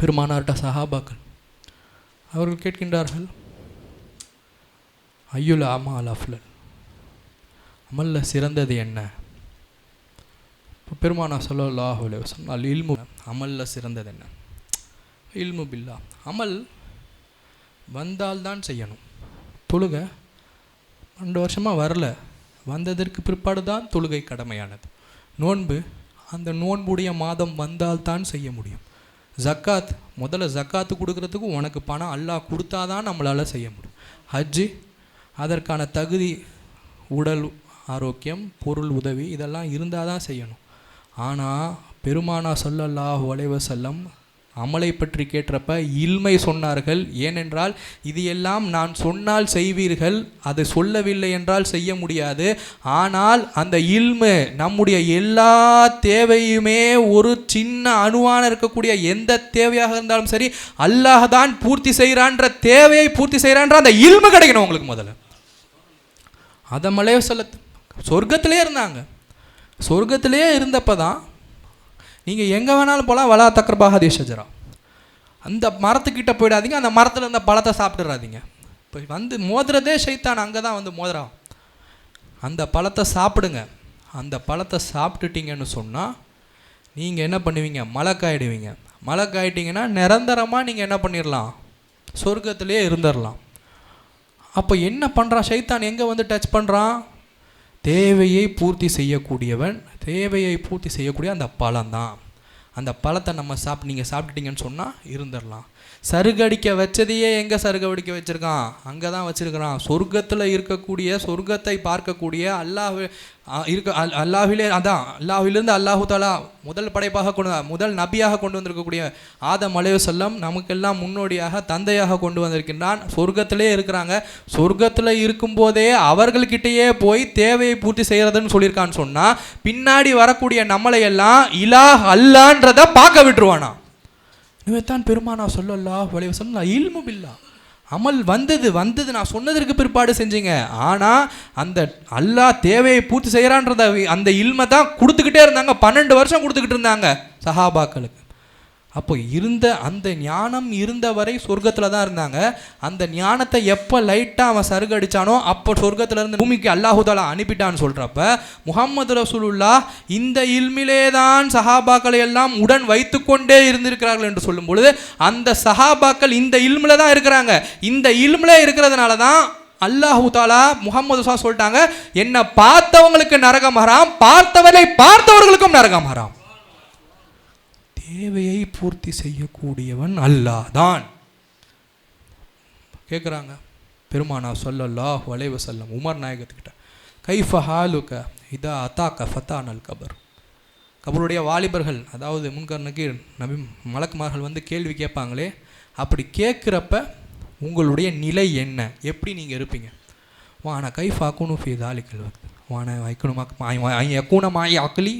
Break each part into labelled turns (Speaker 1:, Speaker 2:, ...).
Speaker 1: பெருமானார்கிட்ட சஹாபாக்கள் அவர்கள் கேட்கின்றார்கள் ஐயுல் அமால் அஃப்லல்? அமல்ல சிறந்தது என்ன? இப்போ பெருமானா ஸல்லல்லாஹு அலைஹி அல் இல்மு அமல்ல சிறந்தது என்ன? இல்மு பில்லா. அமல் வந்தால்தான் செய்யணும். தொழுகை ரெண்டு வருஷமாக வரல. வந்ததற்கு பிற்பாடு தான் தொழுகை கடமையானது. நோன்பு அந்த நோன்புடைய மாதம் வந்தால்தான் செய்ய முடியும். ஜக்காத் முதல்ல ஜக்காத்து கொடுக்கறதுக்கு உனக்கு பணம் அல்லாஹ் கொடுத்தாதான் நம்மளால் செய்ய முடியும். ஹஜ்ஜு அதற்கான தகுதி உடல் ஆரோக்கியம் பொருள் உதவி இதெல்லாம் இருந்தால் தான் செய்யணும். ஆனால் பெருமானா சொல்லல்லாஹ் வளைவ செல்லம் அமலை பற்றி கேட்டப்ப இல்மை சொன்னார்கள். ஏனென்றால் இது எல்லாம் நான் சொன்னால் செய்வீர்கள் அது சொல்லவில்லை என்றால் செய்ய முடியாது. ஆனால் அந்த இல்மு நம்முடைய எல்லா தேவையுமே ஒரு சின்ன அணுவான இருக்கக்கூடிய எந்த தேவையாக இருந்தாலும் சரி அல்லாஹ் தான் பூர்த்தி செய்கிறான்ற தேவையை பூர்த்தி செய்கிறான்ற அந்த இல்மு கிடைக்கணும் உங்களுக்கு முதல்ல. அதை மலைய சொல்ல சொர்க்கத்திலே இருந்தாங்க. சொர்க்கத்திலே இருந்தப்போ தான் நீங்கள் எங்கே வேணாலும் போகலாம் வலா தக்கர்பாக தேசஜரா அந்த மரத்துக்கிட்ட போயிடாதீங்க அந்த மரத்தில் இருந்த பழத்தை சாப்பிட்றாதீங்க இப்போ வந்து மோதுறதே சைத்தான் அங்கே தான் வந்து மோதுறான். அந்த பழத்தை சாப்பிடுங்க. அந்த பழத்தை சாப்பிட்டுட்டீங்கன்னு சொன்னால் நீங்கள் என்ன பண்ணுவீங்க? மழைக்காயிடுவீங்க மழைக்காயிட்டிங்கன்னா நிரந்தரமாக நீங்கள் என்ன பண்ணிடலாம் சொர்க்கத்திலே இருந்துடலாம் அப்போ என்ன பண்ணுறான் சைத்தான் எங்கே வந்து டச் பண்ணுறான் தேவையை பூர்த்தி செய்யக்கூடியவன் தேவையை பூர்த்தி செய்யக்கூடிய அந்த பழம்தான். அந்த பழத்தை நம்ம சாப் நீங்கள் சாப்பிட்டுட்டீங்கன்னு சொன்னால் இருந்துடலாம். சருகடிக்க வச்சதையே எங்கே சருகடிக்க வச்சுருக்கான்? அங்கே தான் வச்சுருக்கிறான். சொர்க்கத்தில் இருக்கக்கூடிய சொர்க்கத்தை பார்க்கக்கூடிய அல்லாஹ் இருக்க அல் அல்லாஹிலே அதான் அல்லாஹிலிருந்து அல்லாஹு தாலா முதல் படைப்பாக கொண்டு முதல் நபியாக கொண்டு வந்திருக்கக்கூடிய ஆதம் அலைஹி செல்லம் நமக்கெல்லாம் முன்னோடியாக தந்தையாக கொண்டு வந்திருக்கின்றான். சொர்க்கத்திலே இருக்கிறாங்க. சொர்க்கத்தில் இருக்கும்போதே அவர்கள்கிட்டயே போய் தேவையை பூர்த்தி செய்கிறதுன்னு சொல்லியிருக்கான்னு சொன்னால் பின்னாடி வரக்கூடிய நம்மளை எல்லாம் இலாஹ் அல்லான்றதை பார்க்க விட்டுருவானா இவைத்தான் பெருமானா சொல்லல்லா வளைவு சொல்லலாம் இல்மும் பில்லா. அமல் வந்தது வந்தது நான் சொன்னதற்கு பிற்பாடு செஞ்சீங்க. ஆனால் அந்த அல்லாஹ் தேவையை பூர்த்தி செய்கிறான்றத அந்த இல்மை தான் கொடுத்துக்கிட்டே இருந்தாங்க. பன்னெண்டு வருஷம் கொடுத்துக்கிட்டு இருந்தாங்க சஹாபாக்களுக்கு. அப்போ இருந்த அந்த ஞானம் இருந்த வரை சொர்க்கத்தில் தான் இருந்தாங்க. அந்த ஞானத்தை எப்போ லைட்டாக அவன் சருகு அடித்தானோ அப்போ சொர்க்கத்தில் இருந்து பூமிக்கு அல்லாஹுதாலா அனுப்பிட்டான்னு சொல்கிறப்ப முகமது ரசூலுல்லா இந்த இல்மிலே தான் சஹாபாக்களை எல்லாம் உடன் வைத்துக்கொண்டே இருந்திருக்கிறார்கள் என்று சொல்லும் பொழுது அந்த சஹாபாக்கள் இந்த இல்மில் தான் இருக்கிறாங்க. இந்த இல்மில் இருக்கிறதுனால தான் அல்லாஹு தாலா முகமது சொல்லிட்டாங்க என்னை பார்த்தவங்களுக்கு நரகம் ஹராம் பார்த்தவரை பார்த்தவர்களுக்கும் நரகம் ஹராம். தேவையை பூர்த்தி செய்யக்கூடியவன் அல்லாஹ் தான் கேட்குறாங்க பெருமானா சொல்லல்லா வளைவு செல்லம் உமர் நாயகத்துக்கிட்ட கைஃப ஹாலுக்க இதா அத்தாக்க ஃபத்தானல் கபர் கபருடைய வாலிபர்கள் அதாவது முன்கர்ணுக்கு நபி மலக்குமார்கள் வந்து கேள்வி கேட்பாங்களே அப்படி கேட்குறப்ப உங்களுடைய நிலை என்ன எப்படி நீங்கள் இருப்பீங்க வான கைஃபா அக்குனு ஃபி தாலிக்கல் வக்து வான வைக்கணும் அக்லி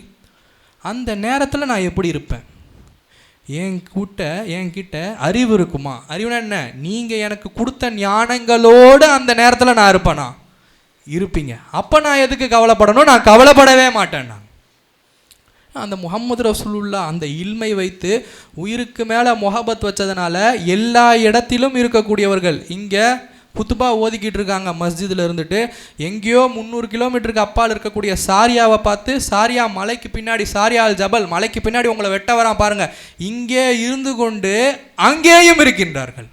Speaker 1: அந்த நேரத்தில் நான் எப்படி இருப்பேன் என் கூட்ட என்கிட்ட அறிவு இருக்குமா? அறிவுனா என்ன? நீங்கள் எனக்கு கொடுத்த ஞானங்களோடு அந்த நேரத்தில் நான் இருப்பேனா? இருப்பீங்க. அப்போ நான் எதுக்கு கவலைப்படணும்? நான் கவலைப்படவே மாட்டேன் நான் அந்த முகமது ரசூலுல்லா அந்த இல்மை வைத்து உயிருக்கு மேலே முகபத் வச்சதுனால எல்லா இடத்திலும் இருக்கக்கூடியவர்கள். இங்கே குத்துபா ஓதிக்கிட்டு இருக்காங்க மஸ்ஜிதில் இருந்துட்டு. எங்கேயோ முந்நூறு கிலோமீட்டருக்கு அப்பால் இருக்கக்கூடிய சாரியாவை பார்த்து சாரியா மலைக்கு பின்னாடி சாரியா அல் ஜபல் மலைக்கு பின்னாடி உங்களை வெட்ட வரான் பாருங்க. இங்கே இருந்து கொண்டு அங்கேயும் இருக்கின்றார்கள்.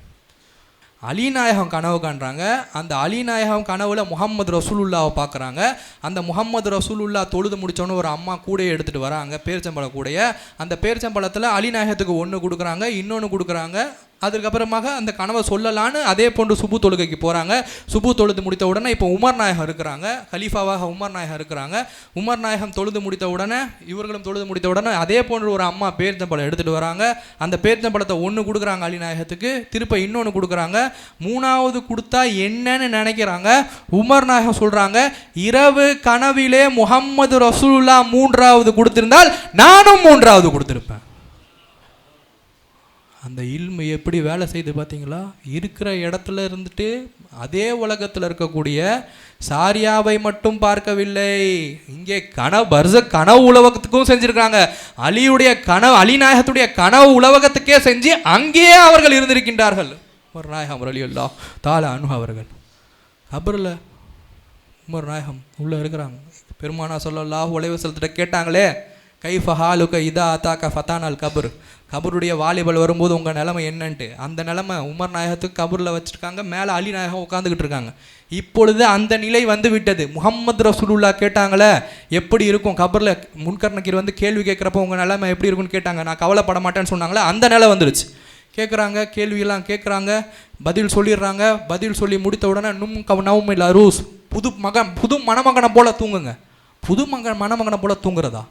Speaker 1: அலிநாயகம் கனவு காண்றாங்க. அந்த அலிநாயகம் கனவுல முகமது ரசூலுல்லாவை பார்க்குறாங்க. அந்த முகமது ரசூலுல்லா தொழுது முடிச்சோன்னு ஒரு அம்மா கூடையை எடுத்துகிட்டு வராங்க பேரிச்சம்பழம் கூடைய. அந்த பேரிச்சம்பழத்தில் அலிநாயகத்துக்கு ஒன்று கொடுக்குறாங்க இன்னொன்று கொடுக்குறாங்க. அதுக்கப்புறமாக அந்த கனவை சொல்லலான்னு அதே போன்று சுபு தொழுகைக்கு போகிறாங்க சுபு தொழுது முடித்த உடனே இப்போ உமர் நாயகம் இருக்கிறாங்க. கலீஃபாவாக உமர் நாயகம் இருக்கிறாங்க. உமர் நாயகம் தொழுது முடித்த உடனே இவர்களும் தொழுது முடித்த உடனே அதே போன்று ஒரு அம்மா பேரிச்சம்பழம் எடுத்துகிட்டு வராங்க. அந்த பேரிச்சம்பழத்தை ஒன்று கொடுக்குறாங்க அலி நாயகத்துக்கு திருப்ப இன்னொன்று கொடுக்குறாங்க. மூணாவது கொடுத்தா என்னன்னு நினைக்கிறாங்க. உமர் நாயகம் சொல்கிறாங்க இரவு கனவிலே முகம்மது ரசூல்லா மூன்றாவது கொடுத்திருந்தால் நானும் மூன்றாவது கொடுத்துருப்பேன். அந்த இல்மு எப்படி வேலை செய்து பார்த்தீங்களா? இருக்கிற இடத்துல இருந்துட்டு அதே உலகத்தில் இருக்கக்கூடிய சாரியாவை மட்டும் பார்க்கவில்லை. இங்கே கனவு பர்ச கனவு உலகத்துக்கும் செஞ்சுருக்காங்க அலியுடைய கனவு அலிநாயகத்துடைய கனவு உலகத்துக்கே செஞ்சு அங்கேயே அவர்கள் இருந்திருக்கின்றார்கள். ஒரு நாயகம் அலி அல்லா தால அனு அவர்கள். கபரில் உமர் நாயகம் உள்ளே இருக்கிறாங்க. பெருமானா உழைவு செல்கிட்ட கேட்டாங்களே கைஃப இதா அத்தாக்க ஃபத்தானால் கபர்? கபருடைய வாலிபல் வரும்போது உங்கள் நிலமை என்னன்ட்டு. அந்த நிலமை உமர் நாயகத்துக்கு கபரில் வச்சுருக்காங்க மேலே அலி நாயகம் உட்காந்துக்கிட்டு இருக்காங்க. இப்பொழுது அந்த நிலை வந்து விட்டது. முகம்மது ரசூலுல்லா கேட்டாங்களே எப்படி இருக்கும் கபரில்? முன்கர்ணக்கீர் வந்து கேள்வி கேட்குறப்போ உங்கள் நிலமை எப்படி இருக்கும்னு கேட்டாங்க. நான் கவலைப்பட மாட்டேன்னு சொன்னாங்களே. அந்த நிலை வந்துருச்சு. கேட்குறாங்க கேள்வியெல்லாம் கேட்குறாங்க பதில் சொல்லிடுறாங்க. பதில் சொல்லி முடித்த உடனே நும் கவ நவும் இல்லை அரூஸ். புது மகன் புது மணமகனை போல தூங்குங்க. புது மகன் மணமகனை போல தூங்குறதா?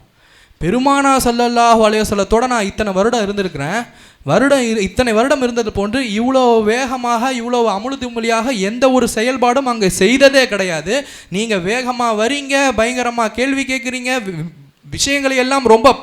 Speaker 1: பெருமானா சல்லல்லாஹ் அலையசல்லத்தோட நான் இத்தனை வருடம் இருந்திருக்கிறேன். வருடம் இரு- இத்தனை வருடம் இருந்தது போன்று இவ்வளோ வேகமாக இவ்வளோ அமுழுதுமொழியாக எந்த ஒரு செயல்பாடும் அங்கே செய்ததே கிடையாது. நீங்கள் வேகமாக வரீங்க பயங்கரமாக கேள்வி கேட்குறீங்க விஷயங்களை எல்லாம் ரொம்ப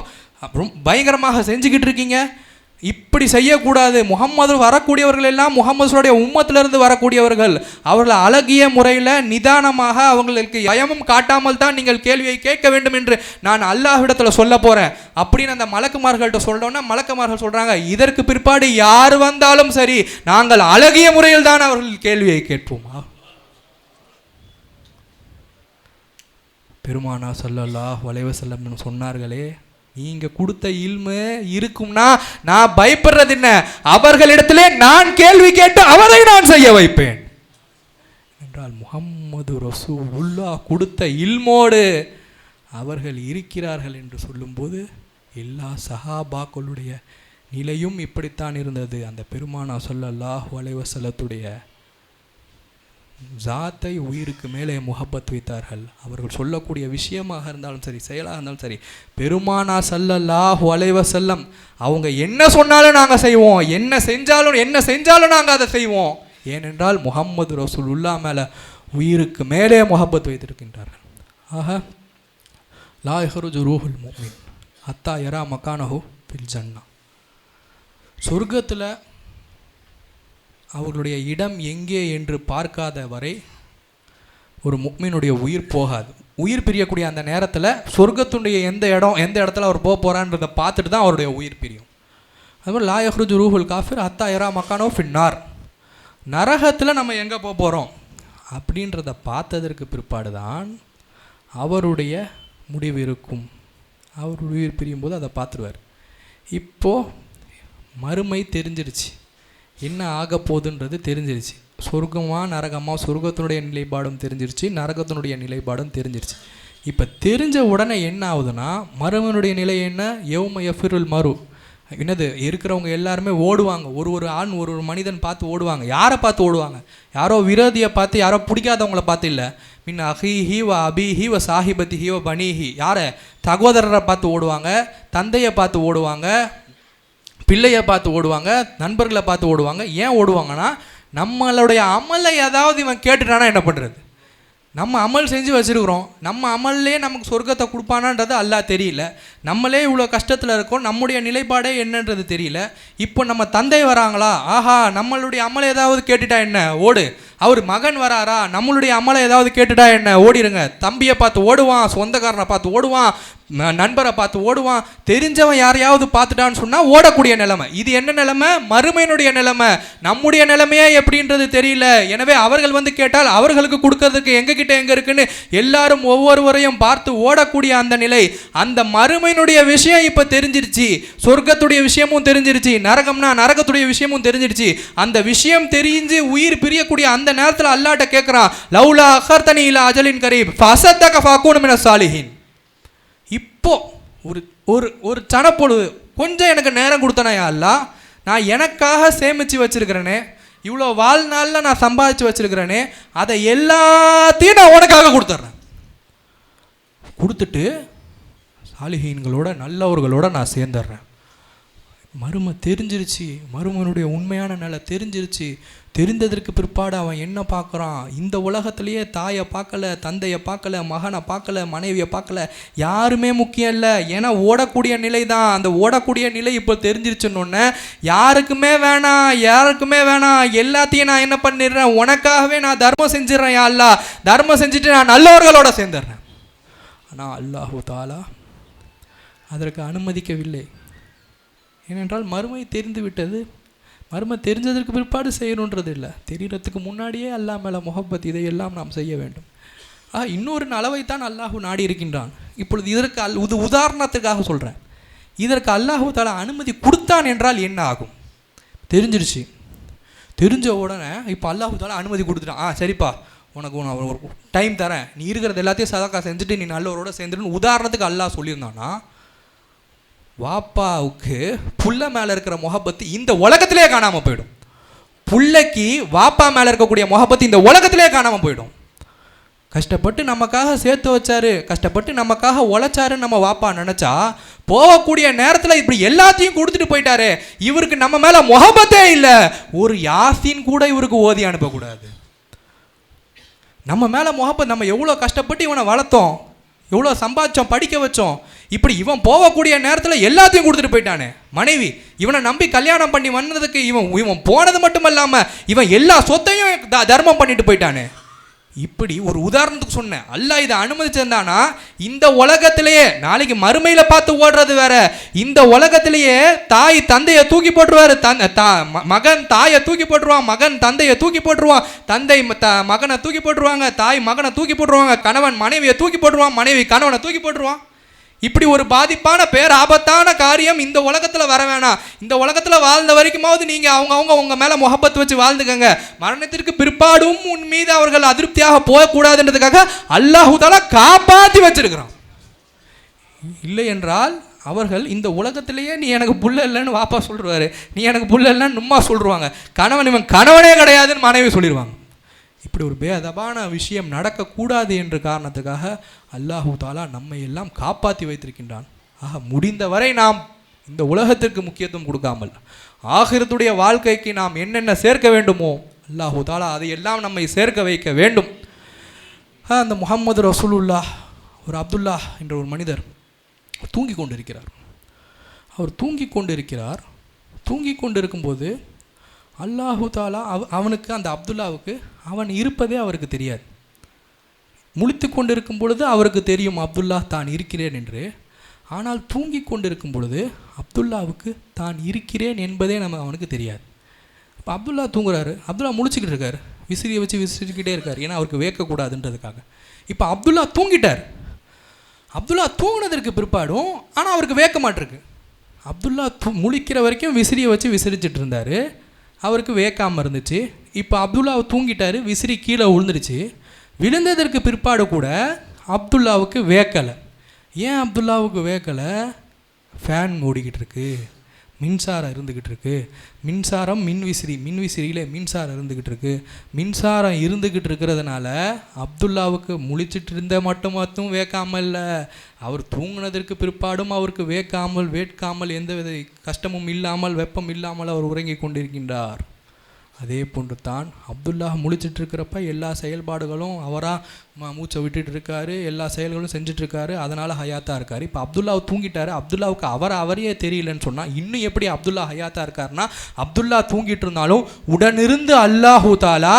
Speaker 1: ரொம்ப பயங்கரமாக செஞ்சுக்கிட்டு இருக்கீங்க. இப்படி செய்யக்கூடாது. முகம்மது வரக்கூடியவர்கள் எல்லாம் முகம்மதுடைய உம்மத்திலிருந்து வரக்கூடியவர்கள். அவர்கள் அழகிய முறையில் நிதானமாக அவங்களுக்கு பயமும் காட்டாமல் தான் நீங்கள் கேள்வியை கேட்க வேண்டும் என்று நான் அல்லாஹ்விடத்தில் சொல்ல போகிறேன் அப்படின்னு அந்த மலக்குமார்கள்ட்ட சொல்கிறோன்னா மலக்குமார்கள் சொல்கிறாங்க இதற்கு பிற்பாடு யார் வந்தாலும் சரி நாங்கள் அழகிய முறையில் தான் அவர்கள் கேள்வியை கேட்போமா? பெருமானா சொல்லல்லா வளைவு செல்லம் சொன்னார்களே நீங்க கொடுத்த இல்மு இருக்கும்னா நான் பயப்படுறது என்ன? அவர்களிடத்திலே நான் கேள்வி கேட்டு அவரை நான் செய்ய வைப்பேன். என்றால் முகம்மது ரசூலுல்லா கொடுத்த இல்மோடு அவர்கள் இருக்கிறார்கள் என்று சொல்லும்போது எல்லா சஹாபாக்களுடைய நிலையும் இப்படித்தான் இருந்தது. அந்த பெருமானா சொல்லல்லாஹ் வலைவசலத்துடைய ஜாத்தை உயிருக்கு மேலே முகப்பத் வைத்தார்கள். அவர்கள் சொல்லக்கூடிய விஷயமாக இருந்தாலும் சரி செயலாக இருந்தாலும் சரி பெருமானா சல்லல்லாஹு அலைவ செல்லம் அவங்க என்ன சொன்னாலும் நாங்கள் செய்வோம். என்ன செஞ்சாலும் என்ன செஞ்சாலும் நாங்கள் அதை செய்வோம். ஏனென்றால் முகம்மது ரசூலுல்லா மேலே உயிருக்கு மேலே முகப்பத் வைத்திருக்கின்றார்கள். ஆக லா ரூஹுல் மோமின் அத்தா யரா மக்கானஹோ பில் ஜன்னா. சொர்க்கத்தில் அவர்களுடைய இடம் எங்கே என்று பார்க்காத வரை ஒரு முக்மீனுடைய உயிர் போகாது. உயிர் பிரியக்கூடிய அந்த நேரத்தில் சொர்க்கத்துடைய எந்த இடம் எந்த இடத்துல அவர் போக போகிறான்றதை பார்த்துட்டு தான் அவருடைய உயிர் பிரியும். அதுமாதிரி லாயஹ்ருஜ் ரூஹுல் காஃபிர் அத்தா எரா மக்கானோ ஃபின்னார். நரகத்தில் நம்ம எங்கே போக போகிறோம் அப்படின்றத பார்த்ததற்கு பிற்பாடு தான் அவருடைய முடிவு இருக்கும். அவர் உயிர் பிரியும் போது அதை பார்த்துருவார். இப்போது மறுமை தெரிஞ்சிருச்சு. என்ன ஆக போகுதுன்றது தெரிஞ்சிருச்சு. சொர்க்கமாக நரகமாக சொர்க்கத்தினுடைய நிலைப்பாடும் தெரிஞ்சிருச்சு நரகத்தினுடைய நிலைப்பாடும் தெரிஞ்சிருச்சு. இப்போ தெரிஞ்ச உடனே என்ன ஆகுதுன்னா மருமனுடைய நிலை என்ன? எவ்ம எஃபிருல் மறு என்னது இருக்கிறவங்க எல்லாருமே ஓடுவாங்க. ஒரு ஒரு ஆண் ஒரு ஒரு மனிதன் பார்த்து ஓடுவாங்க. யாரை பார்த்து ஓடுவாங்க? யாரோ விரோதியை பார்த்து யாரோ பிடிக்காதவங்கள பார்த்து இல்லை. மின் அஹி ஹீவ அபி ஹீவ சாஹிபத்தி சாஹிபதி பனிஹி. யாரை? சகோதரரை பார்த்து ஓடுவாங்க தந்தையை பார்த்து ஓடுவாங்க பிள்ளையை பார்த்து ஓடுவாங்க நண்பர்களை பார்த்து ஓடுவாங்க. ஏன் ஓடுவாங்கன்னா நம்மளுடைய அமலை ஏதாவது இவன் கேட்டுட்டானா என்ன பண்ணுறது நம்ம அமல் செஞ்சு வச்சுருக்குறோம். நம்ம அமல்லே நமக்கு சொர்க்கத்தை கொடுப்பானான்றது அல்லாஹ் தெரியல. நம்மளே இவ்வளோ கஷ்டத்தில் இருக்கோம் நம்முடைய நிலைப்பாடே என்னன்றது தெரியல. இப்போ நம்ம தந்தை வராங்களா? ஆஹா நம்மளுடைய அம்மலை ஏதாவது கேட்டுட்டா என்ன? ஓடு. அவர் மகன் வராரா? நம்மளுடைய அம்மலை ஏதாவது கேட்டுட்டா என்ன? ஓடிடுங்க தம்பியை பார்த்து ஓடுவான் சொந்தக்காரனை பார்த்து ஓடுவான் நண்பரை பார்த்து ஓடுவான். தெரிஞ்சவன் யாரையாவது பார்த்துட்டான்னு சொன்னால் ஓடக்கூடிய நிலைமை. இது என்ன நிலைமை? மறுமையினுடைய நிலைமை. நம்முடைய நிலைமையே எப்படின்றது தெரியல. எனவே அவர்கள் வந்து கேட்டால் அவர்களுக்கு கொடுக்கறதுக்கு எங்ககிட்ட எங்கே இருக்குன்னு எல்லாரும் ஒவ்வொருவரையும் பார்த்து ஓடக்கூடிய அந்த நிலை. அந்த மறுமையினுடைய விஷயம் இப்போ தெரிஞ்சிருச்சு சொர்க்கத்துடைய விஷயமும் தெரிஞ்சிருச்சு நரகம்னா நரகத்துடைய விஷயமும் தெரிஞ்சிருச்சு. அந்த விஷயம் தெரிஞ்சு உயிர் பிரியக்கூடிய அந்த நேரத்தில் அல்லாட்ட கேட்குறான் லவ்லா அஹர்தனி இலா அஜலின் கரீப் ஃபசத்தக ஃபக்கூனு சாலிஹின். இப்போ ஒரு ஒரு ஒரு சனப்பொழுது கொஞ்சம் எனக்கு நேரம் கொடுத்தனா அல்லா நான் எனக்காக சேமித்து வச்சிருக்கிறேனே இவ்வளோ வாழ்நாளில் நான் சம்பாதிச்சு வச்சிருக்கிறேனே அதை எல்லாத்தையும் நான் உனக்காக கொடுத்துட்றேன். கொடுத்துட்டு சாலிஹீன்களோட நல்லவர்களோட நான் சேர்ந்துடுறேன். மருமை தெரிஞ்சிருச்சு. மருமனுடைய உண்மையான நிலை தெரிஞ்சிருச்சு. தெரிந்ததற்கு பிற்பாடு அவன் என்ன பார்க்குறான்? இந்த உலகத்துலேயே தாயை பார்க்கல தந்தையை பார்க்கல மகனை பார்க்கல மனைவியை பார்க்கல யாருமே முக்கியம் இல்லை. ஏன்னா ஓடக்கூடிய நிலை தான் அந்த ஓடக்கூடிய நிலை இப்போ தெரிஞ்சிருச்சுன்னொன்னே யாருக்குமே வேணாம் யாருக்குமே வேணாம். எல்லாத்தையும் நான் என்ன பண்ணிடுறேன்? உனக்காகவே நான் தர்மம் செஞ்சிடுறேன் யா அல்லாஹ். தர்மம் செஞ்சுட்டு நான் நல்லவர்களோட சேர்ந்துடுறேன். ஆனால் அல்லாஹு தாலா அதற்கு அனுமதிக்கவில்லை. ஏனென்றால் மறுமை தெரிந்துவிட்டது. மர்ம தெரிஞ்சதற்கு பிற்பாடு செய்யணுன்றது இல்லை தெரிகிறதுக்கு முன்னாடியே அல்லாஹ் மேல முகப்பத் இதையெல்லாம் நாம் செய்ய வேண்டும். ஆ இன்னொரு அளவைத்தான் அல்லாஹு நாடி இருக்கின்றான் இப்பொழுது இதற்கு அல் இது உதாரணத்துக்காக சொல்கிறேன் இதற்கு அல்லாஹு தாலா அனுமதி கொடுத்தான் என்றால் என்ன ஆகும்? தெரிஞ்சிருச்சு. தெரிஞ்ச உடனே இப்போ அல்லாஹு தாலா அனுமதி கொடுத்துட்டான். ஆ சரிப்பா. உனக்கு நான் ஒரு டைம் தரேன். நீ இருக்கிறது எல்லாத்தையும் சதாக்கா செஞ்சுட்டு நீ நல்லவரோட சேர்ந்துட்டு உதாரணத்துக்கு அல்லாஹ் சொல்லியிருந்தானா வாப்பாவுக்கு புள்ள மேலே இருக்கிற முகப்பத்து இந்த உலகத்திலே காணாமல் போயிடும். புள்ளைக்கு வாப்பா மேலே இருக்கக்கூடிய முகப்பத்து இந்த உலகத்திலே காணாமல் போயிடும். கஷ்டப்பட்டு நமக்காக சேர்த்து வச்சாரு கஷ்டப்பட்டு நமக்காக உழைச்சாருன்னு நம்ம வாப்பா நினச்சா போகக்கூடிய நேரத்தில் இப்படி எல்லாத்தையும் கொடுத்துட்டு போயிட்டாரு இவருக்கு நம்ம மேலே முகப்பத்தே இல்லை. ஒரு யாசின் கூட இவருக்கு ஓதி அனுப்பக்கூடாது. நம்ம மேலே முகப்பத் நம்ம எவ்வளோ கஷ்டப்பட்டு இவனை வளர்த்தோம்? எவ்வளோ சம்பாதிச்சோம் படிக்க வச்சோம். இப்படி இவன் போகக்கூடிய நேரத்தில் எல்லாத்தையும் கொடுத்துட்டு போயிட்டானே. மனைவி இவனை நம்பி கல்யாணம் பண்ணி வந்ததுக்கு இவன் இவன் போனது மட்டும் இல்லாமல் இவன் எல்லா சொத்தையும் தர்மம் பண்ணிட்டு போயிட்டானே. இப்படி ஒரு உதாரணத்துக்கு சொன்னேன். அல்லாஹ் இதை அனுமதிச்சிருந்தானா இந்த உலகத்திலேயே நாளைக்கு மறுமையில் பார்த்து ஓடுறது வேற. இந்த உலகத்திலேயே தாய் தந்தையை தூக்கி போட்டுருவாரு. தன் தா ம- மகன் தாயை தூக்கி போட்டுருவான். மகன் தந்தையை தூக்கி போட்டுருவான். தந்தை த மகனை தூக்கி போட்டுருவாங்க. தாய் மகனை தூக்கி போட்டுருவாங்க. கணவன் மனைவியை தூக்கி போட்டுருவான். மனைவி கணவனை தூக்கி போட்டுருவான். இப்படி ஒரு பாதிப்பான பேர் ஆபத்தான காரியம் இந்த உலகத்தில் வர வேணாம். இந்த உலகத்தில் வாழ்ந்த வரைக்குமாவது நீங்கள் அவங்க அவங்க உங்கள் மேலே முகப்பத்து வச்சு வாழ்ந்துக்கங்க. மரணத்திற்கு பிற்பாடும் உன் மீது அவர்கள் அதிருப்தியாக போகக்கூடாதுன்றதுக்காக அல்லாஹுதால காப்பாற்றி வச்சிருக்கிறான். இல்லை என்றால் அவர்கள் இந்த உலகத்திலேயே நீ எனக்கு புல்ல இல்லைன்னு வாப்பா சொல்றாரு நீ எனக்கு புல்ல இல்லைன்னு நும்மா சொல்லிடுவாங்க கணவன் இவன் கணவனே கிடையாதுன்னு மனைவி சொல்லிடுவாங்க இப்படி ஒரு பேதபான விஷயம் நடக்கக்கூடாது என்ற காரணத்துக்காக அல்லாஹூ தாலா நம்மை எல்லாம் காப்பாற்றி வைத்திருக்கின்றான். ஆக முடிந்தவரை நாம் இந்த உலகத்திற்கு முக்கியத்துவம் கொடுக்காமல் ஆகிரத்துடைய வாழ்க்கைக்கு நாம் என்னென்ன சேர்க்க வேண்டுமோ அல்லாஹூ தாலா அதையெல்லாம் நம்மை சேர்க்க வைக்க வேண்டும். அந்த முகமது ரசூலுல்லா ஒரு அப்துல்லா என்ற ஒரு மனிதர் தூங்கி கொண்டிருக்கிறார். அவர் தூங்கி கொண்டிருக்கிறார். தூங்கி கொண்டிருக்கும்போது அல்லாஹு தாலா அவ அவனுக்கு அந்த அப்துல்லாவுக்கு அவன் இருப்பதே அவருக்கு தெரியாது. முழித்து கொண்டிருக்கும் பொழுது அவருக்கு தெரியும் அப்துல்லா தான் இருக்கிறேன் என்று. ஆனால் தூங்கி கொண்டிருக்கும் பொழுது அப்துல்லாவுக்கு தான் இருக்கிறேன் என்பதே நம்ம அவனுக்கு தெரியாது. இப்போ அப்துல்லா தூங்குறாரு. அப்துல்லா முழிச்சிக்கிட்டு இருக்கார். விசிறியை வச்சு விசிறிக்கிட்டே இருக்கார். ஏன்னா அவருக்கு வேக்கக்கூடாதுன்றதுக்காக. இப்போ அப்துல்லா தூங்கிட்டார். அப்துல்லா தூங்கினதற்கு பிற்பாடும் ஆனால் அவருக்கு வேக்க மாட்டிருக்கு அப்துல்லா தூ முழிக்கிற வரைக்கும் விசிறியை வச்சு விசிறிச்சிட்டு இருந்தார். அவருக்கு வேக்காமல் இருந்துச்சு. இப்போ அப்துல்லா தூங்கிட்டார் விசிறி கீழே விழுந்துருச்சு விழுந்ததற்கு பிற்பாடு கூட அப்துல்லாவுக்கு வேக்கலை. ஏன் அப்துல்லாவுக்கு வேக்கலை? ஃபேன் ஓடிக்கிட்டு இருக்குது மின்சாரம் இருந்துக்கிட்டு இருக்கு. மின்சாரம் மின்விசிறி மின்விசிறியில் மின்சாரம் இருந்துக்கிட்டு இருக்கு. மின்சாரம் இருந்துக்கிட்டு இருக்கிறதுனால அப்துல்லாவுக்கு முழிச்சிட்டு இருந்த மட்டும் மட்டும் வேக்காமல் இல்லை. அவர் தூங்கினதற்கு பிற்பாடும் அவருக்கு வேக்காமல் வேட்காமல் எந்தவித கஷ்டமும் இல்லாமல் வெப்பம் இல்லாமல் அவர் உறங்கிக் கொண்டிருக்கின்றார். அதே போன்று தான் அப்துல்லா முழிச்சிட்டு இருக்கிறப்ப எல்லா செயல்பாடுகளும் அவராக மூச்சை விட்டுட்டு இருக்காரு எல்லா செயல்களும் செஞ்சுட்டு இருக்காரு அதனால ஹயாத்தா இருக்காரு. இப்போ அப்துல்லா தூங்கிட்டாரு. அப்துல்லாவுக்கு அவர் அவரையே தெரியலன்னு சொன்னால் இன்னும் எப்படி அப்துல்லா ஹயாத்தா இருக்காருன்னா அப்துல்லா தூங்கிட்டு இருந்தாலும் உடனிருந்து அல்லாஹூ தாலா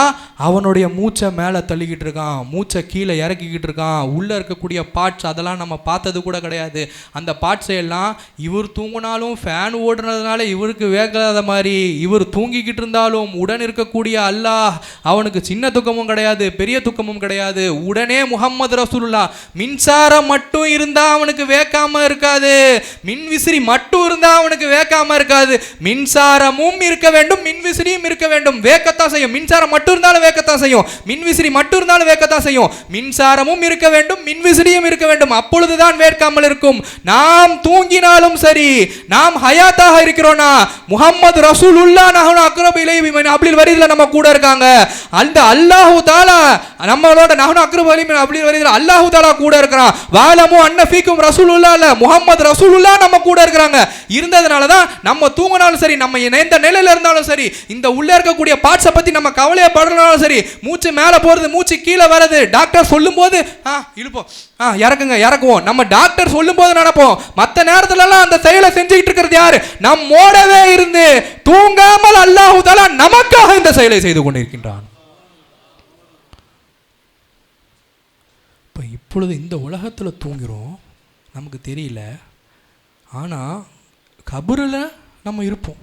Speaker 1: அவனுடைய மூச்சை மேலே தள்ளிக்கிட்டு இருக்கான் மூச்சை கீழே இறக்கிக்கிட்டு இருக்கான் உள்ளே இருக்கக்கூடிய பார்ட்ஸ் அதெல்லாம் நம்ம பார்த்தது கூட கிடையாது. அந்த பார்ட்ஸை எல்லாம் இவர் தூங்கினாலும் ஃபேன் ஓடுனதுனால இவருக்கு வேகாத மாதிரி இவர் தூங்கிக்கிட்டு இருந்தாலும் உடன் இருக்கக்கூடிய அல்லாஹ் அவனுக்கு சின்ன துக்கமும் கிடையாது பெரிய துக்கமும் கிடையாது. உடனே முகம்மது ரசூலுல்லா மின்சாரம் மட்டும் இருந்தால் அவனுக்கு வேக்காம இருக்காது. மின் விசிறி மட்டும் இருந்தால் அவனுக்கு வேக்காம இருக்காது. மின்சாரமும் இருக்க வேண்டும் மின் விசிறியும் இருக்க வேண்டும். வேக்கத்தான் செய்யும். மின்சாரம் மட்டும் இருந்தாலும் வேக்கத்தான் செய்யும். மின் விசிறி மட்டும் இருந்தாலும் வேக்கத்தான் செய்யும். மின்சாரமும் இருக்க வேண்டும் மின் விசிறியும் இருக்க வேண்டும். அப்பொழுதுதான் வேட்காமல் இருக்கும். நாம் தூங்கினாலும் சரி நாம் ஹயாத்தாக இருக்கிறோனா முகம்மது ரசூலுல்லா நஹனு அக்ரபு இலைஹி மின் அப்படில் வரிதில் நம்ம கூட இருக்காங்க. அந்த அல்லாஹு தாலா நம்மளோட நகன அக்ரபலி அப்படில் அல்லாஹு தாலா கூட இருக்கிறான். வாலமு அன்னஃபீக்கும் ரசூலுல்லா இல்ல முகமது ரசூலுல்லா நம்ம கூட இருக்கிறாங்க. இருந்ததுனால தான் நம்ம தூங்கினாலும் சரி நம்ம எந்த நிலையில இருந்தாலும் சரி இந்த உள்ள இருக்கக்கூடிய பார்ட்ஸை பத்தி நம்ம கவலையை படுறனாலும் சரி மூச்சு மேலே போறது மூச்சு கீழே வர்றது டாக்டர் சொல்லும்போது ஆ இழுப்போம் ஆ இறக்குங்க இறக்குவோம். நம்ம டாக்டர் சொல்லும் போது நினைப்போம் மற்ற நேரத்துலலாம் அந்த செயலை செஞ்சுக்கிட்டு இருக்கிறது யாரு? நம்மோடவே இருந்து தூங்காமல் அல்லாஹு தாலா நமக்காக இந்த செயலை செய்து கொண்டிருக்கின்றான். இப்போ இப்பொழுது இந்த உலகத்தில் தூங்குகிறோம் நமக்கு தெரியல. ஆனால் கபரில் நம்ம இருப்போம்.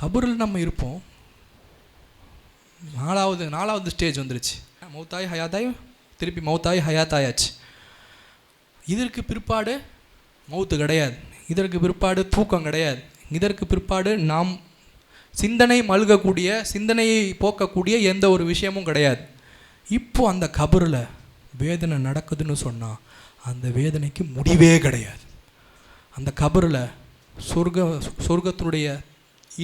Speaker 1: கபரில் நம்ம இருப்போம். நாலாவது நாலாவது ஸ்டேஜ் வந்துருச்சு. மௌத்தாய் ஹயாத்தாய் திருப்பி மௌத்தாய் ஹயாத்தாயாச்சு. இதற்கு பிற்பாடு மௌத்து கிடையாது. இதற்கு பிற்பாடு தூக்கம் கிடையாது. இதற்கு பிற்பாடு நாம் சிந்தனை மழுகக்கூடிய சிந்தனையை போக்கக்கூடிய எந்த ஒரு விஷயமும் கிடையாது. இப்போது அந்த கபரில் வேதனை நடக்குதுன்னு சொன்னால் அந்த வேதனைக்கு முடிவே கிடையாது. அந்த கபரில் சொர்க்க சொர்க்கத்தினுடைய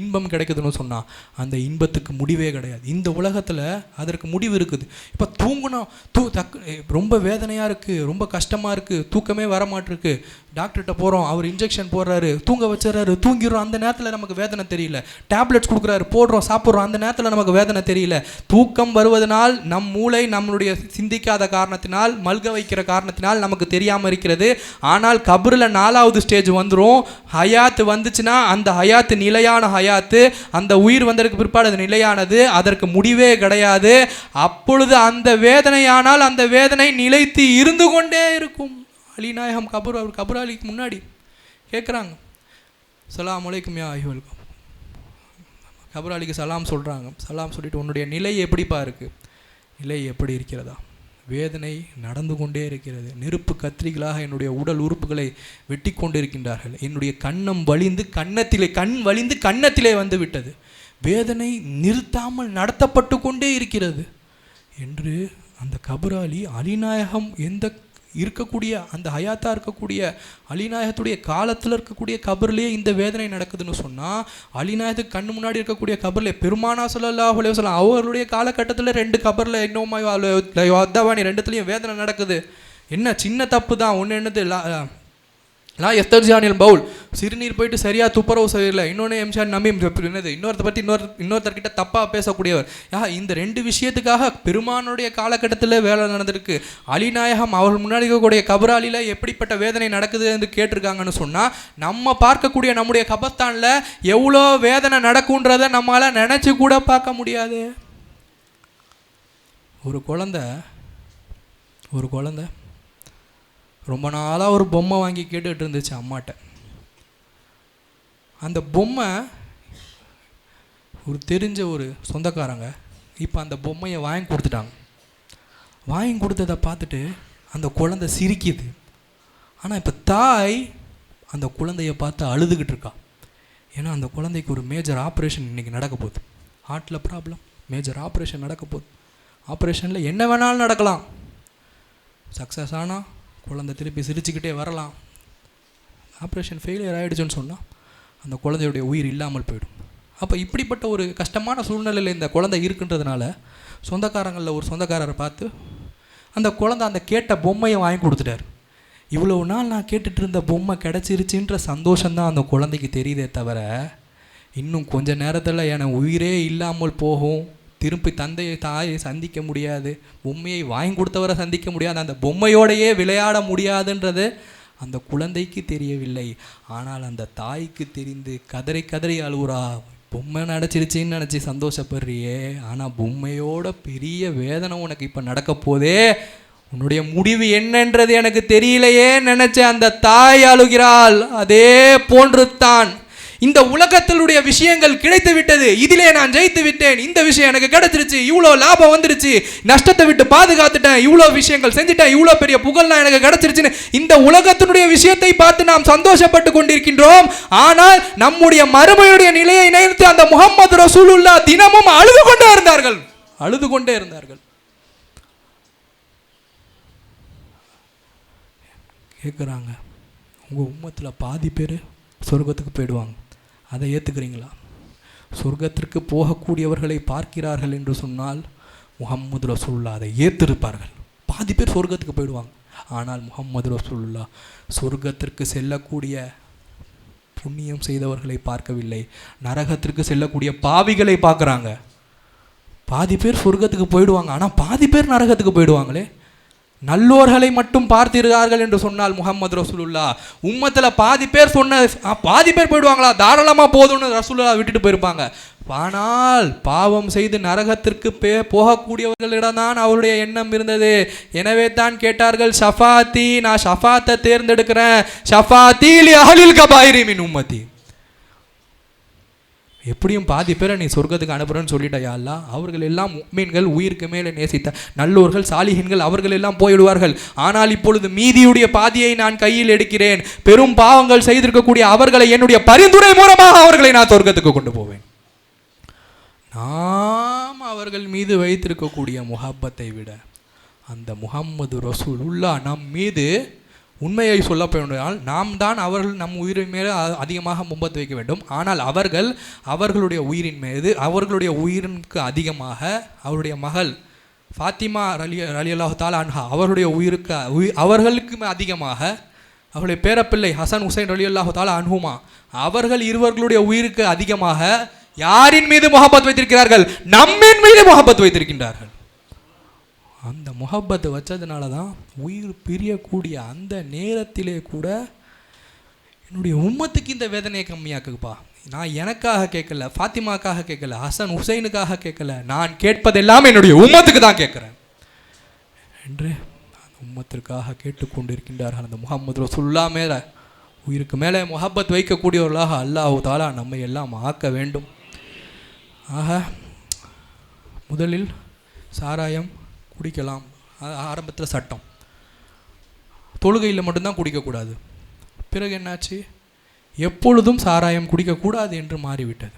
Speaker 1: இன்பம் கிடைக்குதுன்னு சொன்னால் அந்த இன்பத்துக்கு முடிவே கிடையாது. இந்த உலகத்தில் அதற்கு முடிவு இருக்குது. இப்போ தூங்கணும் தூ தக் ரொம்ப வேதனையாக இருக்குது ரொம்ப கஷ்டமாக இருக்குது தூக்கமே வரமாட்டிருக்கு டாக்டர்கிட்ட போகிறோம் அவர் இன்ஜெக்ஷன் போடுறாரு தூங்க வச்சிடறாரு தூங்கிடுறோம் அந்த நேரத்தில் நமக்கு வேதனை தெரியல. டேப்லெட்ஸ் கொடுக்குறாரு போடுறோம் சாப்பிட்றோம் அந்த நேரத்தில் நமக்கு வேதனை தெரியல. தூக்கம் வருவதனால் நம் மூளை நம்மளுடைய சிந்திக்காத காரணத்தினால் மல்க வைக்கிற காரணத்தினால் நமக்கு தெரியாமல் இருக்கிறது. ஆனால் கபரில் நாலாவது ஸ்டேஜ் வந்துடும் ஹயாத்து வந்துச்சுன்னா அந்த ஹயாத்து நிலையான ஹயாத்து அந்த உயிர் வந்ததுக்கு பிற்பாடு அது நிலையானது அதற்கு முடிவே கிடையாது. அப்பொழுது அந்த வேதனையானால் அந்த வேதனை நிலைத்து இருந்து கொண்டே இருக்கும். அலிநாயகம் கபூர் அவர் கபூராலிக்கு முன்னாடி கேட்குறாங்க சலாம் அலைக்கும் யா கபூர் அலிக்கு சலாம் சொல்கிறாங்க சலாம் சொல்லிட்டு உன்னுடைய நிலை எப்படிப்பா இருக்குது நிலை எப்படி இருக்கிறதா? வேதனை நடந்து கொண்டே இருக்கிறது. நெருப்பு கத்திரிகளாக என்னுடைய உடல் உறுப்புகளை வெட்டி கொண்டிருக்கின்றார்கள். என்னுடைய கண்ணம் வலிந்து கன்னத்திலே கண் வலிந்து கன்னத்திலே வந்து விட்டது. வேதனை நிறுத்தாமல் நடத்தப்பட்டு கொண்டே இருக்கிறது. என்று அந்த கபராலி அலிநாயகம் எந்த இருக்கக்கூடிய அந்த ஹயாத்தாக இருக்கக்கூடிய அலிநாயகத்துடைய காலத்தில் இருக்கக்கூடிய கபர்லேயே இந்த வேதனை நடக்குதுன்னு சொன்னால் அலிநாயகத்துக்கு கண்ணு முன்னாடி இருக்கக்கூடிய கபரில் பெருமானா சொல்லலாம் சொல்லலாம் அவர்களுடைய காலகட்டத்தில் ரெண்டு கபரில் இன்னும் ரெண்டுத்துலேயும் வேதனை நடக்குது. என்ன சின்ன தப்பு தான். ஒன்று என்னது? லா லா எஸ்தர்ஜானியல் பவுல். சிறுநீர் போயிட்டு சரியாக துப்புரவு சரியில்லை இன்னொன்று எம்ஷான் நம்பி என்னது? இன்னொருத்த பற்றி இன்னொரு இன்னொருத்தர்கிட்ட தப்பாக பேசக்கூடியவர். யா இந்த ரெண்டு விஷயத்துக்காக பெருமானுடைய காலகட்டத்தில் வேலை நடந்திருக்கு. அலிநாயகம் அவர்கள் முன்னாடி இருக்கக்கூடிய கபராலியில் எப்படிப்பட்ட வேதனை நடக்குது என்று கேட்டிருக்காங்கன்னு சொன்னால் நம்ம பார்க்கக்கூடிய நம்முடைய கபஸ்தானில் எவ்வளோ வேதனை நடக்குன்றதை நம்மளால் நினச்சி கூட பார்க்க முடியாது. ஒரு குழந்த ஒரு குழந்த ரொம்ப நாளாக ஒரு பொம்மை வாங்கி கேட்டுக்கிட்டு இருந்துச்சு அம்மாட்ட. அந்த பொம்மை ஒரு தெரிஞ்ச ஒரு சொந்தக்காரங்க இப்போ அந்த பொம்மையை வாங்கி கொடுத்துட்டாங்க. வாங்கி கொடுத்ததை பார்த்துட்டு அந்த குழந்தை சிரிக்குது. ஆனால் இப்போ தாய் அந்த குழந்தைய பார்த்து அழுதுகிட்டு இருக்கா. ஏன்னா அந்த குழந்தைக்கு ஒரு மேஜர் ஆப்ரேஷன் இன்றைக்கி நடக்க போகுது. ஹார்ட்டில் ப்ராப்ளம் மேஜர் ஆப்ரேஷன் நடக்க போகுது. ஆப்ரேஷனில் என்ன வேணாலும் நடக்கலாம். சக்ஸஸ் ஆனால் குழந்தை திருப்பி சிரிச்சுக்கிட்டே வரலாம். ஆப்ரேஷன் ஃபெயிலியர் ஆகிடுச்சுன்னு சொன்னால் அந்த குழந்தையுடைய உயிர் இல்லாமல் போயிடும். அப்போ இப்படிப்பட்ட ஒரு கஷ்டமான சூழ்நிலையில் இந்த குழந்தை இருக்குன்றதுனால சொந்தக்காரங்களில் ஒரு சொந்தக்காரரை பார்த்து அந்த குழந்தை அந்த கேட்ட பொம்மையை வாங்கி கொடுத்துட்டார். இவ்வளோ நாள் நான் கேட்டுட்டு இருந்த பொம்மை கிடச்சிருச்சுன்ற சந்தோஷம்தான் அந்த குழந்தைக்கு தெரியுதே தவிர இன்னும் கொஞ்ச நேரத்தில் என உயிரே இல்லாமல் போகும். திருப்பி தந்தையை தாயை சந்திக்க முடியாது. பொம்மையை வாங்கி கொடுத்தவரை சந்திக்க முடியாது. அந்த பொம்மையோடையே விளையாட முடியாதுன்றது அந்த குழந்தைக்கு தெரியவில்லை. ஆனால் அந்த தாய்க்கு தெரிந்து கதறி கதறி அழுவுறா பொம்மை நடச்சிருச்சின்னு நினச்சி சந்தோஷப்படுறியே. ஆனால் பொம்மையோட பெரிய வேதனை உனக்கு இப்போ நடக்க போதே. உன்னுடைய முடிவு என்னன்றது எனக்கு தெரியலையே நினச்ச அந்த தாய் அழுகிறாள். அதே போன்று தான் இந்த உலகத்தினுடைய விஷயங்கள் கிடைத்து விட்டது. இதிலே நான் ஜெயித்து விட்டேன். இந்த விஷயம் எனக்கு கிடைச்சிருச்சு. இவ்வளோ லாபம் வந்துருச்சு. நஷ்டத்தை விட்டு பாதுகாத்துட்டேன். இவ்வளோ விஷயங்கள் செஞ்சுட்டேன். இவ்வளோ பெரிய புகழ்லாம் எனக்கு கிடைச்சிருச்சுன்னு இந்த உலகத்தினுடைய விஷயத்தை பார்த்து நாம் சந்தோஷப்பட்டு கொண்டிருக்கின்றோம். ஆனால் நம்முடைய மறுமையுடைய நிலையை நினைத்து அந்த முகமது ரசூலுல்லா தினமும் அழுது கொண்டே இருந்தார்கள். அழுது கொண்டே இருந்தார்கள். கேட்குறாங்க உங்கள் உம்மத்தில் பாதி பேர் சொர்க்கத்துக்கு போயிடுவாங்க. அதை ஏற்றுக்கிறீங்களா சொர்க்கத்திற்கு போகக்கூடியவர்களை பார்க்கிறார்கள் என்று சொன்னால் முகம்மது ரசூல்லா அதை ஏற்றிருப்பார்கள் பாதி பேர் சொர்க்கத்துக்கு போயிடுவாங்க. ஆனால் முகம்மது ரசூல்லா சொர்க்கத்திற்கு செல்லக்கூடிய புண்ணியம் செய்தவர்களை பார்க்கவில்லை. நரகத்திற்கு செல்லக்கூடிய பாவிகளை பார்க்குறாங்க. பாதி பேர் சொர்க்கத்துக்கு போயிடுவாங்க. ஆனால் பாதி பேர் நரகத்துக்கு போயிடுவாங்களே. நல்லோர்களை மட்டும் பார்த்திருக்கார்கள் என்று சொன்னால் முகமது ரசூலுல்லா. உம்மத்தில் பாதி பேர் சொன்ன பாதி பேர் போயிடுவாங்களா? தாராளமாக போதும்னு ரசூலுல்லா விட்டுட்டு போயிருப்பாங்க. ஆனால் பாவம் செய்து நரகத்திற்கு பே போகக்கூடியவர்களிடம்தான் அவருடைய எண்ணம் இருந்தது. எனவே தான் கேட்டார்கள் ஷஃபாத்தி நான் ஷஃபாத்தை தேர்ந்தெடுக்கிறேன். ஷஃபாத்தி லி அஹலில் கபாயிரி மின் உம்மத்தி. எப்படியும் பாதி பேரை நீ சொர்க்கத்துக்கு அனுப்புகிறேன்னு சொல்லிட்டயா? அல்லா அவர்கள் எல்லாம் மீன்கள் உயிருக்கு மேலே நேசித்த நல்லோர்கள் சாலிகன்கள் அவர்கள் எல்லாம் போய்விடுவார்கள் ஆனால் இப்பொழுது மீதியுடைய பாதியை நான் கையில் எடுக்கிறேன். பெரும் பாவங்கள் செய்திருக்கக்கூடிய அவர்களை என்னுடைய பரிந்துரை மூலமாக அவர்களை நான் சொர்க்கத்துக்கு கொண்டு போவேன். நாம் அவர்கள் மீது வைத்திருக்கக்கூடிய முகப்பத்தை விட அந்த முகம்மது ரசூல் உள்ளா நம் மீது உண்மையை சொல்ல போனால் நாம் தான் அவர்கள் நம் உயிரின் மேலே அதிகமாக மும்பத்து வைக்க வேண்டும். ஆனால் அவர்கள் அவர்களுடைய உயிரின் மீது அவர்களுடைய உயிரினுக்கு அதிகமாக அவருடைய மகள் ஃபாத்திமா ரலி ரலி அல்லாஹு தாலா அன்ஹா அவருடைய உயிருக்கு உயிர் அவர்களுக்கு அதிகமாக அவருடைய பேரப்பிள்ளை ஹசன் ஹுசைன் ரலி அல்லாஹு தாலா அன்ஹுமா அவர்கள் இருவர்களுடைய உயிருக்கு அதிகமாக யாரின் மீது முகப்பத் வைத்திருக்கிறார்கள்? நம்மின் மீது முகப்பத் வைத்திருக்கின்றார்கள். அந்த முகப்பத்தை வச்சதுனால தான் உயிர் பிரியக்கூடிய அந்த நேரத்திலே கூட என்னுடைய உம்மத்துக்கு இந்த வேதனையை கம்மியாக்குப்பா நான் எனக்காக கேட்கல ஃபாத்திமாக்காக கேட்கல ஹசன் ஹுசைனுக்காக கேட்கல. நான் கேட்பதெல்லாம் என்னுடைய உம்மத்துக்கு தான் கேட்குறேன். என்று அந்த உம்மத்திற்காக கேட்டுக்கொண்டிருக்கின்றார்கள் அந்த முகமது ரசுல்லா மேலே. உயிருக்கு மேலே முகப்பத் வைக்கக்கூடியவர்களாக அல்லாஹ் தாலா நம்மை எல்லாம் ஆக்க வேண்டும். ஆக முதலில் சாராயம் குடிக்கலாம். ஆரம்பத்தில் சட்டம். தொழுகையில் மட்டும்தான் குடிக்கக்கூடாது. பிறகு என்னாச்சு? எப்பொழுதும் சாராயம் குடிக்கக்கூடாது என்று மாறிவிட்டது.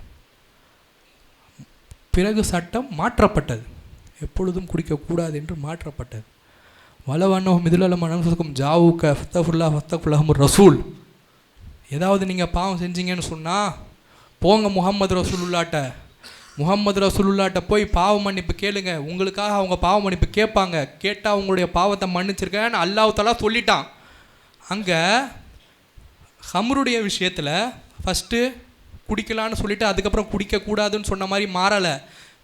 Speaker 1: பிறகு சட்டம் மாற்றப்பட்டது. எப்பொழுதும் குடிக்கக்கூடாது என்று மாற்றப்பட்டது. வலவண்ணம் மிதுலல மனசுக்கும் ஜாவுக்க ஃபத்தஃபுல்லா ஃபத்தஃபுல்லஹம் ரசூல். ஏதாவது நீங்கள் பாவம் செஞ்சீங்கன்னு சொன்னால் போங்க முகம்மது ரசூலுல்லாட்ட. முகம்மது ரசூலுல்லாட்ட போய் பாவ மன்னிப்பு கேளுங்க. உங்களுக்காக அவங்க பாவ மன்னிப்பு கேட்பாங்க. கேட்டால் அவங்களுடைய பாவத்தை மன்னிச்சிருக்கேன்னு அல்லாஹாலா சொல்லிட்டான். அங்கே ஹம்ருடைய விஷயத்தில் ஃபஸ்ட்டு குடிக்கலான்னு சொல்லிட்டு அதுக்கப்புறம் குடிக்கக்கூடாதுன்னு சொன்ன மாதிரி மாறலை.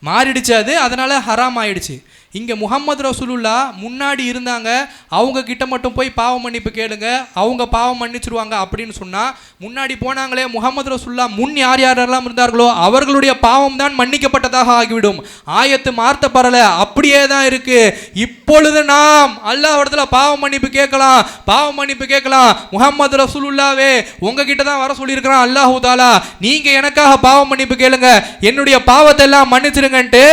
Speaker 1: மாறிடுச்சு அது அதனால் ஹராம் ஆயிடுச்சு. இங்கே முகமது ரசூலுல்லா முன்னாடி இருந்தாங்க அவங்க கிட்ட மட்டும் போய் பாவ மன்னிப்பு கேளுங்க அவங்க பாவம் மன்னிச்சிருவாங்க அப்படின்னு சொன்னால் முன்னாடி போனாங்களே முகமது ரசூல்லா முன் யார் யாரெல்லாம் இருந்தார்களோ அவர்களுடைய பாவம் தான் மன்னிக்கப்பட்டதாக ஆகிவிடும். ஆயத்து மாற்றப்படலை அப்படியே தான் இருக்கு. இப்பொழுது நாம் அல்லாஹ்விடத்துல பாவ மன்னிப்பு கேட்கலாம் பாவ மன்னிப்பு கேட்கலாம். முகமது ரசூலுல்லாவே உங்ககிட்ட தான் வர சொல்லியிருக்கிறான் அல்லாஹூ தாலா. நீங்கள் எனக்காக பாவ மன்னிப்பு கேளுங்க என்னுடைய பாவத்தை எல்லாம் மன்னிச்சிருங்கன்ட்டு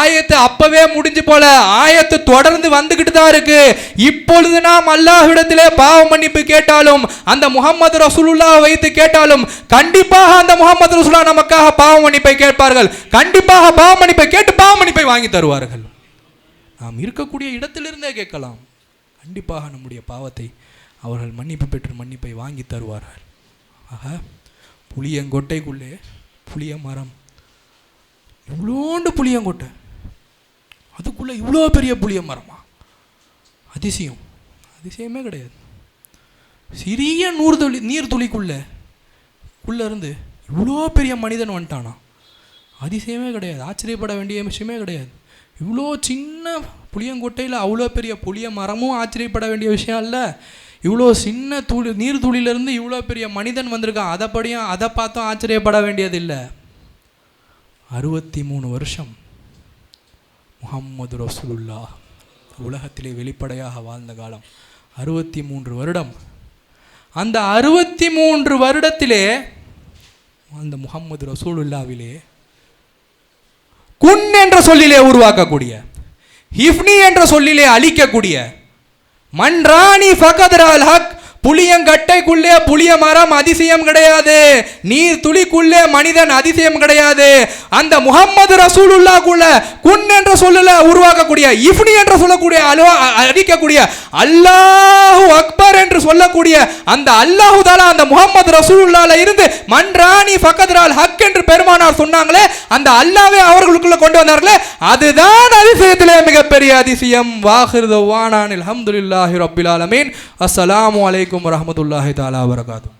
Speaker 1: ஆயத்து அப்பவே முடிஞ்சு போல ஆயத்து தொடர்ந்து வந்துகிட்டு தான் இருக்கு. இப்பொழுது நாம் அல்லாஹ்விடத்திலே பாவ மன்னிப்பு கேட்டாலும் அந்த முகமது ரசூலுல்லா வைத்து கேட்டாலும் கண்டிப்பாக அந்த முகமது ரசூலா நமக்காக பாவ மன்னிப்பை கேட்பார்கள். கண்டிப்பாக பாவ மன்னிப்பை கேட்டு பாவ மன்னிப்பை வாங்கி தருவார்கள். நாம் இருக்கக்கூடிய இடத்திலிருந்தே கேட்கலாம். கண்டிப்பாக நம்முடைய பாவத்தை அவர்கள் மன்னிப்பு பெற்று மன்னிப்பை வாங்கி தருவார்கள். ஆக புளியங்கொட்டைக்குள்ளே புளிய மரம் இவ்வளோண்டு புளியங்கொட்டை அதுக்குள்ளே இவ்வளோ பெரிய புளிய மரமா? அதிசயம். அதிசயமே கிடையாது. சிறிய நூறு துளி நீர் துளிக்குள்ளே உள்ளேருந்து இவ்வளோ பெரிய மனிதன் வந்துட்டானா? அதிசயமே கிடையாது. ஆச்சரியப்பட வேண்டிய விஷயமே கிடையாது. இவ்வளோ சின்ன புளியங்கொட்டையில் அவ்வளோ பெரிய புளிய மரமும் ஆச்சரியப்பட வேண்டிய விஷயம் இல்லை இவ்வளோ சின்ன துளி நீர் துளியிலேருந்து இவ்வளோ பெரிய மனிதன் வந்திருக்கான். அதைப்படியும் அதை பார்த்தும் ஆச்சரியப்பட வேண்டியதில்லை. அறுபத்தி மூணு வருஷம் முகம்மது ரசூலுல்லா உலகத்திலே வெளிப்படையாக வாழ்ந்த காலம். அறுபத்தி மூன்று வருடம். அந்த அறுபத்தி மூன்று வருடத்திலே அந்த முகம்மது ரசூலுல்லாவிலே குன் என்ற சொல்லிலே உருவாக்கக்கூடிய ஹிஃப்னி என்ற சொல்லிலே அழிக்கக்கூடிய மன்ராணி ஃபகதரால் ஹக் புளியங்கட்டைக்குள்ளே புளிய மரம் அதிசயம் கிடையாது. நீர் துளிக்குள்ளே மனிதன் அதிசயம் கிடையாது. அந்த முகம்மது ரசூலுல்லாக்குள்ள குன் என்ற சொல்லல உருவாக்கக்கூடிய இஃப்னி என்று சொல்லக்கூடிய அலுவா அடிக்கக்கூடிய அல்லாஹு அக்பர் என்று சொல்லக்கூடிய அந்த அல்லாஹு தாலா அந்த முகம்மது ரசூலுல்லால இருந்து மன்ராணி ஃபகதரால் ஹக் என்று பெருமானார் சொன்னாங்களே அந்த அல்லாவே அவர்களுக்குள்ள கொண்டு வந்தார்களே அதுதான் அதிசயத்திலே மிகப்பெரிய அதிசயம். வாஹிருத வானானில் ரபில் ஆலமீன். அஸ்ஸலாமு அலைக்கும் அலைக்கும் வரமத்துல்லாஹி தாலா வரகாத்து